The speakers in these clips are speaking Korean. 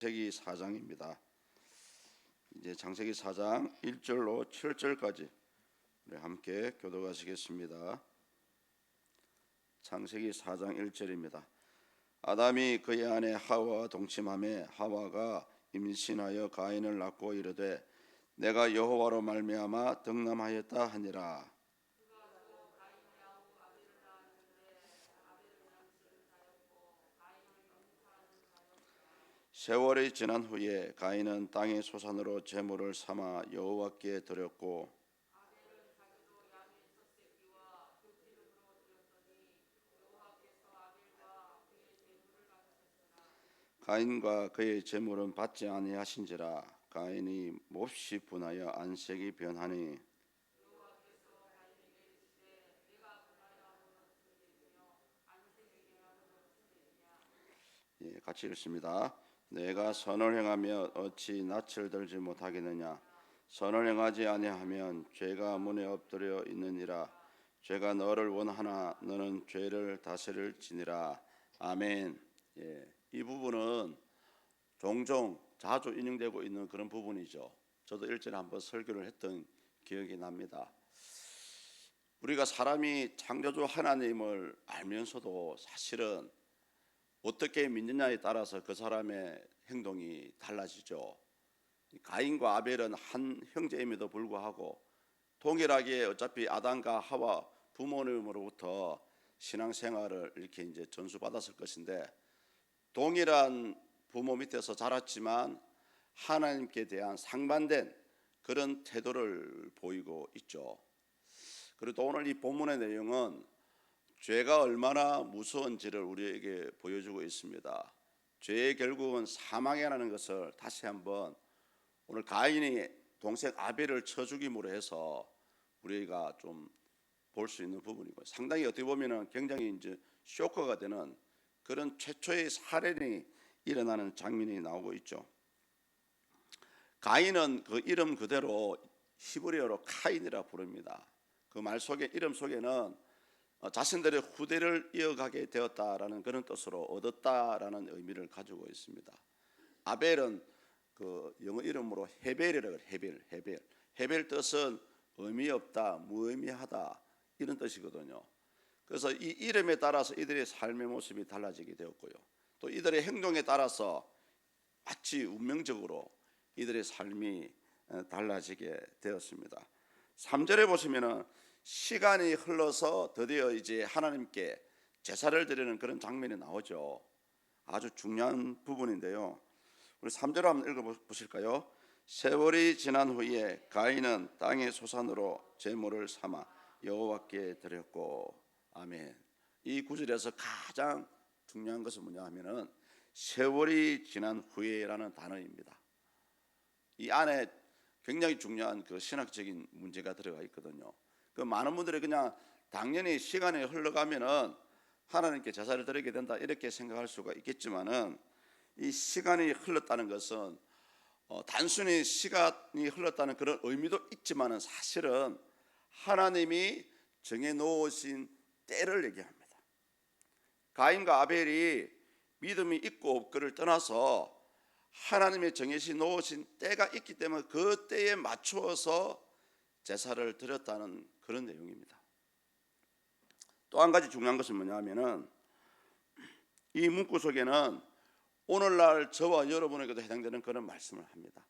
창세기 4장입니다. 이제 창세기 4장 1절로 7절까지 우리 함께 교도하시겠습니다. 창세기 4장 1절입니다. 아담이 그의 아내 하와와 동침함에 하와가 임신하여 가인을 낳고 이르되 내가 여호와로 말미암아 득남하였다 하니라. 세월이 지난 후에 가인은 땅의 소산으로 제물을 삼아 여호와께 드렸고 가인과 그의 제물은 받지 아니하신지라 가인이 몹시 분하여 안색이 변하니 예, 같이 읽습니다. 내가 선을 행하며 어찌 낯을 들지 못하겠느냐? 선을 행하지 아니하면 죄가 문에 엎드려 있느니라. 죄가 너를 원하나 너는 죄를 다스릴지니라. 아멘. 예, 이 부분은 종종 자주 인용되고 있는 그런 부분이죠. 저도 일전에 한번 설교를 했던 기억이 납니다. 우리가 사람이 창조주 하나님을 알면서도 사실은 어떻게 믿느냐에 따라서 그 사람의 행동이 달라지죠. 가인과 아벨은 한 형제임에도 불구하고 동일하게 어차피 아담과 하와 부모님으로부터 신앙생활을 이렇게 이제 전수받았을 것인데 동일한 부모 밑에서 자랐지만 하나님께 대한 상반된 그런 태도를 보이고 있죠. 그리고 또 오늘 이 본문의 내용은 죄가 얼마나 무서운지를 우리에게 보여주고 있습니다. 죄의 결국은 사망이라는 것을 다시 한번 오늘 가인이 동생 아벨을 쳐 죽임으로 해서 우리가 좀 볼 수 있는 부분이고 상당히 어떻게 보면은 굉장히 이제 쇼크가 되는 그런 최초의 살인이 일어나는 장면이 나오고 있죠. 가인은 그 이름 그대로 히브리어로 카인이라 부릅니다. 그 말 속에 이름 속에는 어, 자신들의 후대를 이어가게 되었다라는 그런 뜻으로 얻었다라는 의미를 가지고 있습니다. 아벨은 그 영어 이름으로 헤벨이라고 해요. 헤벨, 헤벨. 헤벨 뜻은 의미 없다, 무의미하다 이런 뜻이거든요. 그래서 이 이름에 따라서 이들의 삶의 모습이 달라지게 되었고요. 또 이들의 행동에 따라서 마치 운명적으로 이들의 삶이 어, 달라지게 되었습니다. 3절에 보시면은 시간이 흘러서 드디어 이제 하나님께 제사를 드리는 그런 장면이 나오죠. 아주 중요한 부분인데요. 우리 3절 한번 읽어 보실까요? 세월이 지난 후에 가인은 땅의 소산으로 제물을 삼아 여호와께 드렸고 아멘. 이 구절에서 가장 중요한 것은 뭐냐 하면은 세월이 지난 후에라는 단어입니다. 이 안에 굉장히 중요한 그 신학적인 문제가 들어가 있거든요. 그 많은 분들이 그냥 당연히 시간이 흘러가면은 하나님께 제사를 드리게 된다 이렇게 생각할 수가 있겠지만은 이 시간이 흘렀다는 것은 어, 단순히 시간이 흘렀다는 그런 의미도 있지만은 사실은 하나님이 정해 놓으신 때를 얘기합니다. 가인과 아벨이 믿음이 있고 없고를 떠나서 하나님의 정해시 놓으신 때가 있기 때문에 그 때에 맞추어서 제사를 드렸다는 그런 내용입니다. 또 한 가지 중요한 것은 뭐냐면은 이 문구 속에는 오늘날 저와 여러분에게도 해당되는 그런 말씀을 합니다.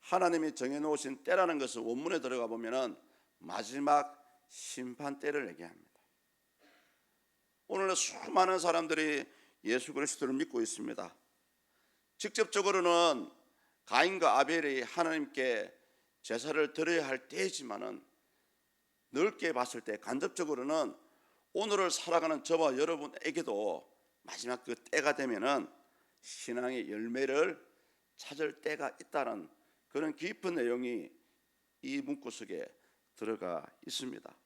하나님이 정해 놓으신 때라는 것은 원문에 들어가 보면은 마지막 심판 때를 얘기합니다. 오늘날 수많은 사람들이 예수 그리스도를 믿고 있습니다. 직접적으로는 가인과 아벨이 하나님께 제사를 드려야 할 때지만은 넓게 봤을 때 간접적으로는 오늘을 살아가는 저와 여러분에게도 마지막 그 때가 되면은 신앙의 열매를 찾을 때가 있다는 그런 깊은 내용이 이 문구 속에 들어가 있습니다.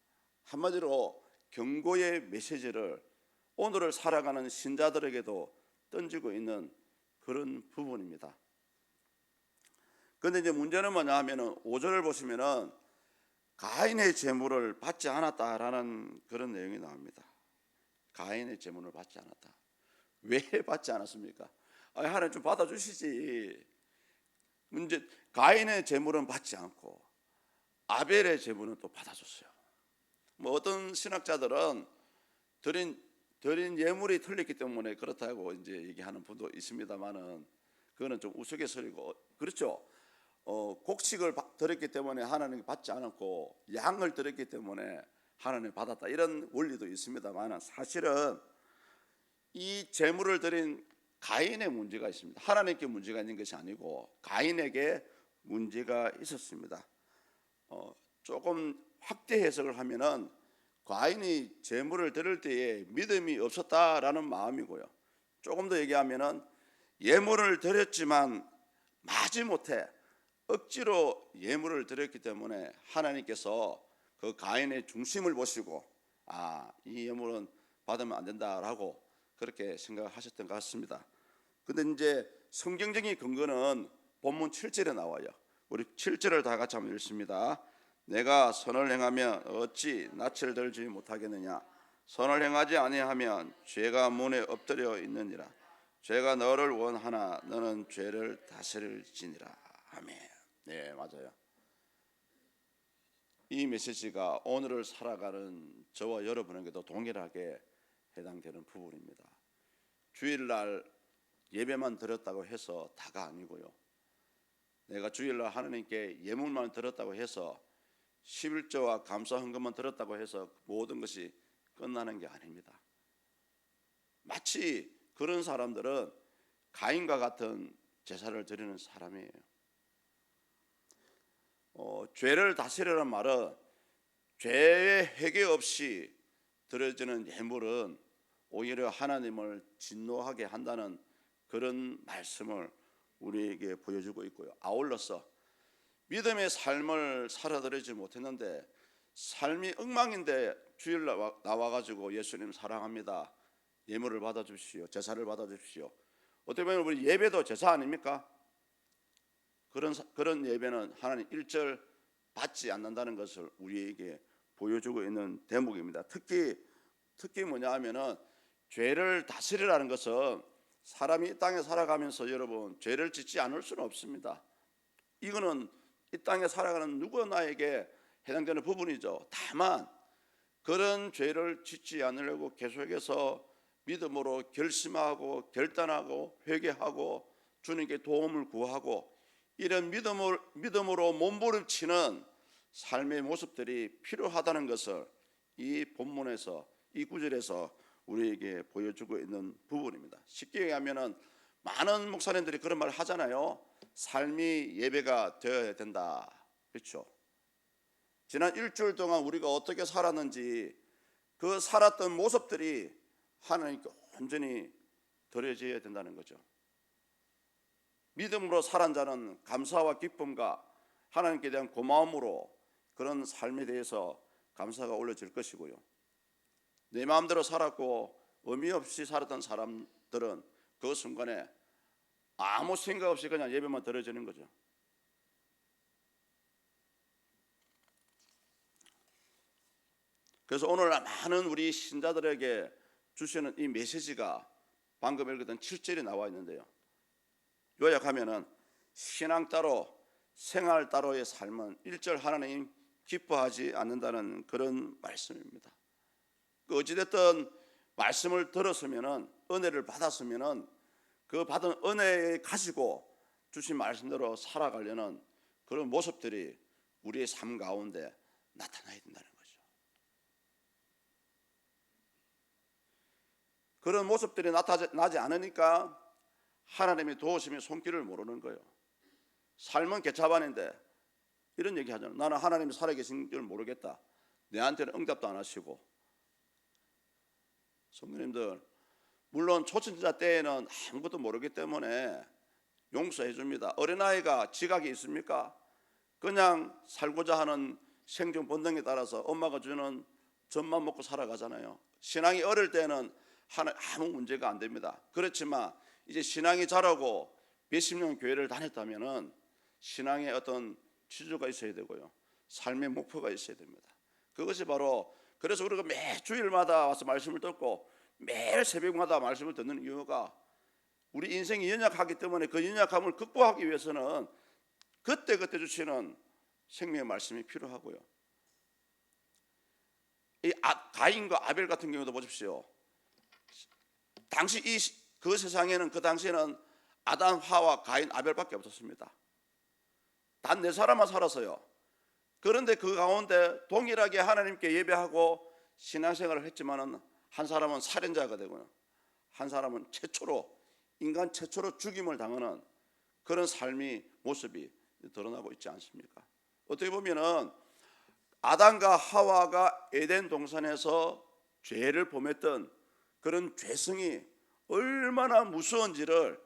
한마디로 경고의 메시지를 오늘을 살아가는 신자들에게도 던지고 있는 그런 부분입니다. 그런데 이제 문제는 뭐냐 하면은 5절을 보시면은 가인의 재물을 받지 않았다라는 그런 내용이 나옵니다. 가인의 재물을 받지 않았다. 왜 받지 않았습니까? 아, 하나님 좀 받아주시지. 문제 가인의 재물은 받지 않고 아벨의 재물은 또 받아줬어요. 뭐 어떤 신학자들은 드린 드린 예물이 틀렸기 때문에 그렇다고 이제 얘기하는 분도 있습니다만은 그거는 좀 우스갯소리고 그렇죠. 어, 곡식을 바- 드렸기 때문에 하나님 받지 않았고 양을 드렸기 때문에 하나님 받았다 이런 원리도 있습니다만은 사실은 이 재물을 드린 가인의 문제가 있습니다. 하나님께 문제가 있는 것이 아니고 가인에게 문제가 있었습니다. 어, 조금 확대 해석을 하면은 가인이 재물을 드릴 때에 믿음이 없었다라는 마음이고요. 조금 더 얘기하면은 예물을 드렸지만 마지못해 억지로 예물을 드렸기 때문에 하나님께서 그 가인의 중심을 보시고 아 이 예물은 받으면 안 된다라고 그렇게 생각하셨던 것 같습니다. 근데 이제 성경적인 근거는 본문 7절에 나와요. 우리 7절을 다 같이 한번 읽습니다. 내가 선을 행하면 어찌 낯을 들지 못하겠느냐? 선을 행하지 아니하면 죄가 문에 엎드려 있느니라. 죄가 너를 원하나 너는 죄를 다스릴지니라. 아멘. 네, 맞아요. 이 메시지가 오늘을 살아가는 저와 여러분에게도 동일하게 해당되는 부분입니다. 주일날 예배만 드렸다고 해서 다가 아니고요. 내가 주일날 하나님께 예물만 드렸다고 해서 11조와 감사 헌금만 드렸다고 해서 모든 것이 끝나는 게 아닙니다. 마치 그런 사람들은 가인과 같은 제사를 드리는 사람이에요. 어, 죄를 다스리라는 말은 죄의 회개 없이 드려지는 예물은 오히려 하나님을 진노하게 한다는 그런 말씀을 우리에게 보여주고 있고요. 아울러서 믿음의 삶을 살아드리지 못했는데 삶이 엉망인데 주일 나와, 나와가지고 예수님 사랑합니다. 예물을 받아주십시오. 제사를 받아주십시오. 어떻게 보면 우리 예배도 제사 아닙니까? 그런 사- 그런 예배는 하나님 일절 받지 않는다는 것을 우리에게 보여주고 있는 대목입니다. 특히 특히 뭐냐 하면은 죄를 다스리라는 것은 사람이 이 땅에 살아가면서 여러분 죄를 짓지 않을 수는 없습니다. 이거는 이 땅에 살아가는 누구나에게 해당되는 부분이죠. 다만 그런 죄를 짓지 않으려고 계속해서 믿음으로 결심하고 결단하고 회개하고 주님께 도움을 구하고 이런 믿음을, 믿음으로 몸부림치는 삶의 모습들이 필요하다는 것을 이 본문에서 이 구절에서 우리에게 보여주고 있는 부분입니다. 쉽게 얘기하면은 많은 목사님들이 그런 말을 하잖아요. 삶이 예배가 되어야 된다. 그렇죠? 지난 일주일 동안 우리가 어떻게 살았는지 그 살았던 모습들이 하나님께 온전히 드려져야 된다는 거죠. 믿음으로 살은 자는 감사와 기쁨과 하나님께 대한 고마움으로 그런 삶에 대해서 감사가 올려질 것이고요. 내 마음대로 살았고 의미 없이 살았던 사람들은 그 순간에 아무 생각 없이 그냥 예배만 드려지는 거죠. 그래서 오늘 많은 우리 신자들에게 주시는 이 메시지가 방금 읽었던 7절에 나와 있는데요. 요약하면은 신앙 따로 생활 따로의 삶은 일절 하나님 기뻐하지 않는다는 그런 말씀입니다. 그 어찌됐든 말씀을 들었으면은 은혜를 받았으면은 그 받은 은혜 가지고 주신 말씀대로 살아가려는 그런 모습들이 우리의 삶 가운데 나타나야 된다는 거죠. 그런 모습들이 나타나지 않으니까 하나님의 도우심의 손길을 모르는 거예요. 삶은 개차반인데 이런 얘기 하잖아요. 나는 하나님이 살아계신 줄 모르겠다. 내한테는 응답도 안 하시고. 성도님들, 물론 초신자 때에는 아무것도 모르기 때문에 용서해 줍니다. 어린아이가 지각이 있습니까? 그냥 살고자 하는 생존 본능에 따라서 엄마가 주는 젖만 먹고 살아가잖아요. 신앙이 어릴 때는 아무 문제가 안 됩니다. 그렇지만 이제 신앙이 자라고 몇십 년 교회를 다녔다면은 신앙의 어떤 취조가 있어야 되고요. 삶의 목표가 있어야 됩니다. 그것이 바로 그래서 우리가 매 주일마다 와서 말씀을 듣고 매일 새벽마다 말씀을 듣는 이유가 우리 인생이 연약하기 때문에 그 연약함을 극복하기 위해서는 그때 그때 주시는 생명의 말씀이 필요하고요. 이 아, 가인과 아벨 같은 경우도 보십시오. 당시 이 그 세상에는 그 당시에는 아담, 하와, 가인, 아벨밖에 없었습니다. 단 네 사람만 살았어요. 그런데 그 가운데 동일하게 하나님께 예배하고 신앙생활을 했지만은 한 사람은 살인자가 되고요. 한 사람은 최초로 인간 최초로 죽임을 당하는 그런 삶이 모습이 드러나고 있지 않습니까? 어떻게 보면은 아담과 하와가 에덴 동산에서 죄를 범했던 그런 죄성이 얼마나 무서운지를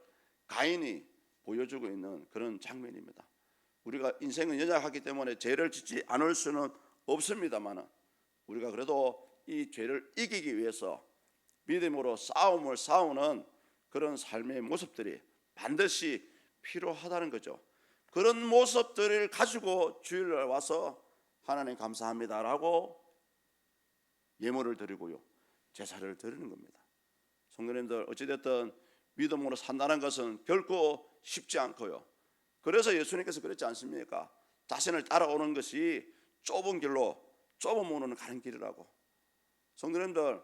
가인이 보여주고 있는 그런 장면입니다. 우리가 인생은 연약하기 때문에 죄를 짓지 않을 수는 없습니다만 우리가 그래도 이 죄를 이기기 위해서 믿음으로 싸움을 싸우는 그런 삶의 모습들이 반드시 필요하다는 거죠. 그런 모습들을 가지고 주일날 와서 하나님 감사합니다라고 예물을 드리고요. 제사를 드리는 겁니다. 성도님들 어찌됐든 믿음으로 산다는 것은 결코 쉽지 않고요. 그래서 예수님께서 그랬지 않습니까? 자신을 따라오는 것이 좁은 길로 좁은 문으로 가는 길이라고. 성도님들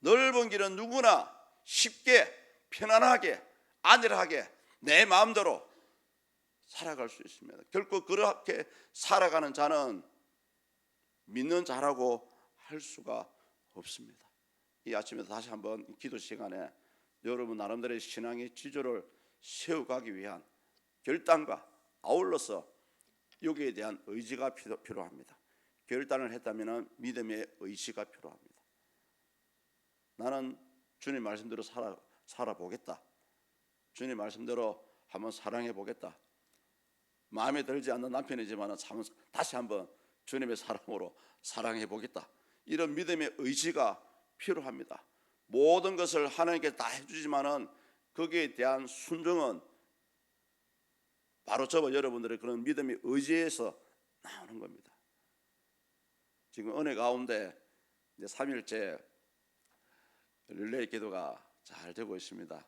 넓은 길은 누구나 쉽게 편안하게 안일하게 내 마음대로 살아갈 수 있습니다. 결코 그렇게 살아가는 자는 믿는 자라고 할 수가 없습니다. 이 아침에 다시 한번 기도 시간에 여러분 나름대로의 신앙의 지조를 세워가기 위한 결단과 아울러서 여기에 대한 의지가 필요, 필요합니다. 결단을 했다면 믿음의 의지가 필요합니다. 나는 주님 말씀대로 살아 살아보겠다. 주님 말씀대로 한번 사랑해 보겠다. 마음에 들지 않는 남편이지만 다시 한번 주님의 사랑으로 사랑해 보겠다. 이런 믿음의 의지가 필요합니다. 모든 것을 하나님께 다 해주지만은 거기에 대한 순종은 바로 저와 여러분들의 그런 믿음의 의지에서 나오는 겁니다. 지금 은혜 가운데 이제 3일째 릴레이 기도가 잘 되고 있습니다.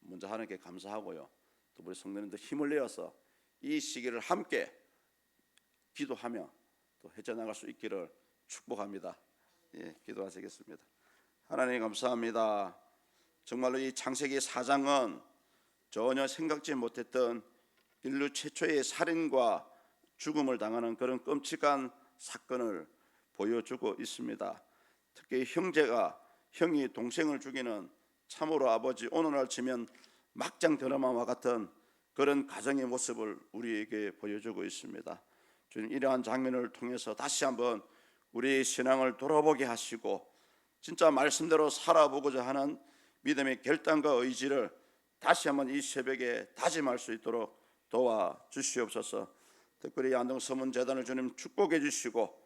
먼저 하나님께 감사하고요. 또 우리 성도님들 힘을 내어서 이 시기를 함께 기도하며 또 헤쳐나갈 수 있기를 축복합니다. 예, 기도하시겠습니다. 하나님 감사합니다. 정말로 이 창세기 4장은 전혀 생각지 못했던 인류 최초의 살인과 죽음을 당하는 그런 끔찍한 사건을 보여주고 있습니다. 특히 형제가 형이 동생을 죽이는 참으로 아버지 오늘날 치면 막장 드라마와 같은 그런 가정의 모습을 우리에게 보여주고 있습니다. 주님 이러한 장면을 통해서 다시 한번 우리의 신앙을 돌아보게 하시고 진짜 말씀대로 살아보고자 하는 믿음의 결단과 의지를 다시 한번 이 새벽에 다짐할 수 있도록 도와 주시옵소서. 특별히 안동 서문 재단을 주님 축복해 주시고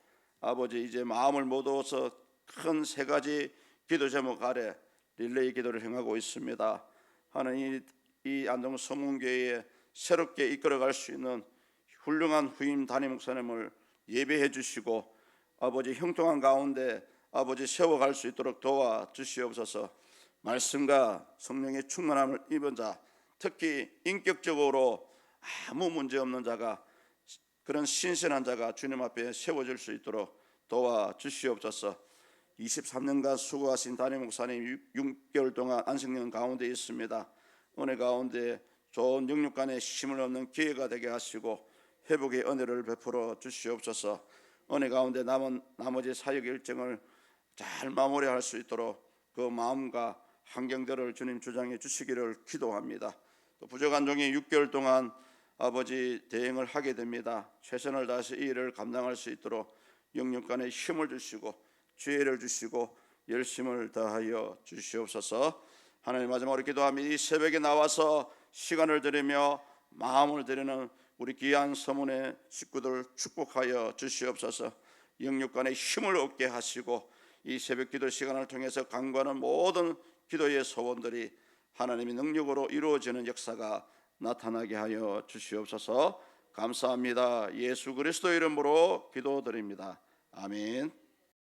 아버지 이제 마음을 모두어서 큰 세 가지 기도 제목 아래 릴레이 기도를 행하고 있습니다. 하나님 이 안동 서문교회에 새롭게 이끌어갈 수 있는 훌륭한 후임 담임 목사님을 예배해 주시고 아버지 형통한 가운데 아버지 세워갈 수 있도록 도와 주시옵소서. 말씀과 성령의 충만함을 입은 자, 특히 인격적으로 아무 문제 없는 자가 그런 신선한 자가 주님 앞에 세워질 수 있도록 도와 주시옵소서. 23년간 수고하신 담임 목사님 6개월 동안 안식년 가운데 있습니다. 은혜 가운데 좋은 영육간의 힘을 얻는 기회가 되게 하시고 회복의 은혜를 베풀어 주시옵소서. 은혜 가운데 남은 나머지 사역 일정을 잘 마무리할 수 있도록 그 마음과 환경들을 주님 주장해 주시기를 기도합니다. 또 부족한 종이 6개월 동안 아버지 대행을 하게 됩니다. 최선을 다해서 이 일을 감당할 수 있도록 영육 간에 힘을 주시고 지혜를 주시고 열심을 다하여 주시옵소서. 하나님 마지막으로 기도하며 이 새벽에 나와서 시간을 들이며 마음을 들이는 우리 귀한 서문의 식구들 축복하여 주시옵소서. 영육 간에 힘을 얻게 하시고 이 새벽 기도 시간을 통해서 간과하는 모든 기도의 소원들이 하나님의 능력으로 이루어지는 역사가 나타나게 하여 주시옵소서. 감사합니다. 예수 그리스도 이름으로 기도드립니다. 아멘.